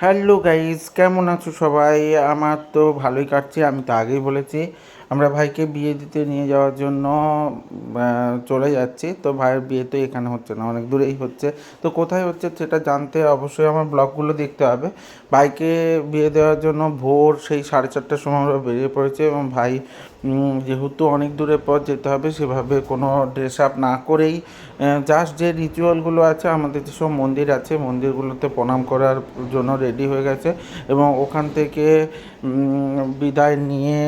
Hello guys, কেমন আছো সবাই? আমার তো ভালোই কাটছে, আমি তো আগেই বলেছি। আমরা ভাইকে বিয়ে দিতে নিয়ে যাওয়ার জন্য চলে যাচ্ছি। তো ভাইয়ের বিয়ে তো এখানে হচ্ছে না, অনেক দূরেই হচ্ছে। তো কোথায় হচ্ছে সেটা জানতে অবশ্যই আমার ব্লগগুলো দেখতে হবে। ভাইকে বিয়ে দেওয়ার জন্য ভোর সেই সাড়ে চারটার সময় আমরা বেরিয়ে পড়েছি এবং ভাই যেহেতু অনেক দূরের পর যেতে হবে, সেভাবে কোনো ড্রেস আপ না করেই জাস্ট যে রিচুয়ালগুলো আছে, আমাদের যেসব মন্দির আছে, মন্দিরগুলোতে প্রণাম করার জন্য রেডি হয়ে গেছে এবং ওখান থেকে বিদায় নিয়ে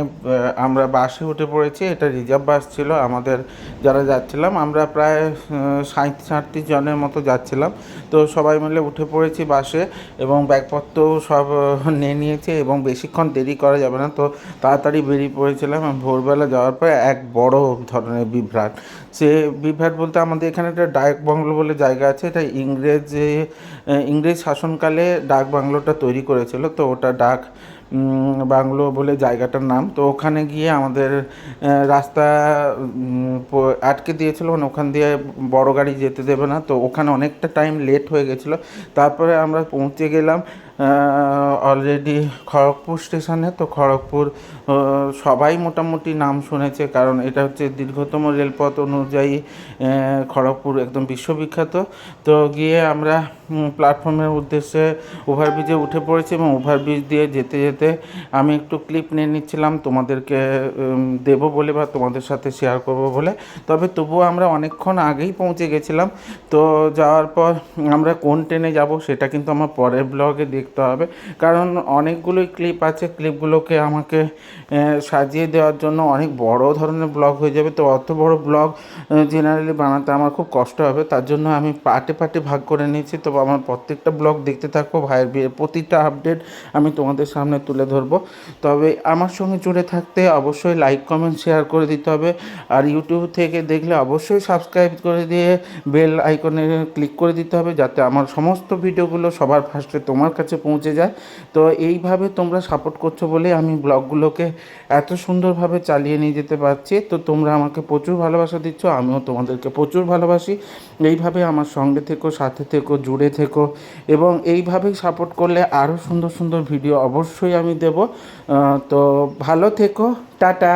আমরা বাসে উঠে পড়েছি। এটা রিজার্ভ বাস ছিল আমাদের যারা যাচ্ছিলাম। আমরা প্রায় ষাট সাতটি জনের মতো যাচ্ছিলাম। তো সবাই মিলে উঠে পড়েছি বাসে এবং ব্যাগপত্র সব নিয়ে নিয়েছি এবং বেশিক্ষণ দেরি করা যাবে না। তো তাড়াতাড়ি বেরিয়ে পড়েছিলাম ভোরবেলা যাওয়ার পরে এক বড় ধরনের বিভ্রাট। সে বিভ্রাট বলতে আমাদের এখানে একটা ডাক বাংলো বলে জায়গা আছে। এটা ইংরেজ ইংরেজ শাসনকালে ডাক বাংলোটা তৈরি করেছিল তো ওটা ডাক বাংলো বলে জায়গাটার নাম। তো ওখানে গিয়ে আমাদের রাস্তা আটকে দিয়েছিল। মানে ওখান দিয়ে বড় গাড়ি যেতে দেবে না। তো ওখানে অনেকটা টাইম লেট হয়ে গেছিল। তারপরে আমরা পৌঁছে গেলাম অলরেডি খড়গপুর স্টেশনে তো খড়গপুর সবাই মোটামুটি নাম শুনেছে। কারণ এটা হচ্ছে দীর্ঘতম রেলপথ অনুযায়ী খড়গপুর একদম বিশ্ববিখ্যাত। তো গিয়ে আমরা প্ল্যাটফর্মের উদ্দেশ্যে ওভারব্রিজে উঠে পড়েছি এবং ওভারব্রিজ দিয়ে যেতে যেতে আমি একটু ক্লিপ নিয়ে নিচ্ছিলাম, তোমাদেরকে দেবো বলে বা তোমাদের সাথে শেয়ার করব বলে। তবে তবুও আমরা অনেকক্ষণ আগেই পৌঁছে গেছিলাম। তো যাওয়ার পর আমরা কোন ট্রেনে যাব সেটা কিন্তু আমার পরের ব্লগে দেখতে হবে। কারণ অনেকগুলোই ক্লিপ আছে ক্লিপগুলোকে আমাকে সাজিয়ে দেওয়ার জন্য অনেক বড় ধরনের ব্লগ হয়ে যাবে। তো অত বড় ব্লগ জেনারেলি বানাতে আমার খুব কষ্ট হবে। তার জন্য আমি পার্টে পার্টে ভাগ করে নিয়েছি। তো আমার প্রত্যেকটা ব্লগ দেখতে থাকব ভাইয়ের বিয়ের প্রতিটা আপডেট আমি তোমাদের সামনে তুলে ধরবো। তবে আমার সঙ্গে জুড়ে থাকতে অবশ্যই লাইক কমেন্ট শেয়ার করে দিতে হবে। আর ইউটিউব থেকে দেখলে অবশ্যই সাবস্ক্রাইব করে দিয়ে বেল আইকনে ক্লিক করে দিতে হবে যাতে আমার সমস্ত ভিডিওগুলো সবার ফার্স্টে তোমার কাছে পৌঁছে যায়। তো এইভাবে তোমরা সাপোর্ট করছ বলে আমি ব্লগগুলোকে এত সুন্দরভাবে চালিয়ে নিয়ে যেতে পারছি। তো তোমরা আমাকে প্রচুর ভালোবাসা দিচ্ছ, আমিও তোমাদেরকে প্রচুর ভালোবাসি। এইভাবে আমার সঙ্গে থেকো, সাথে থেকো, জুড়ে থেকো এবং এইভাবেই সাপোর্ট করলে আরও সুন্দর সুন্দর ভিডিও অবশ্যই আমি দেব। তো ভালো থেকো। টাটা।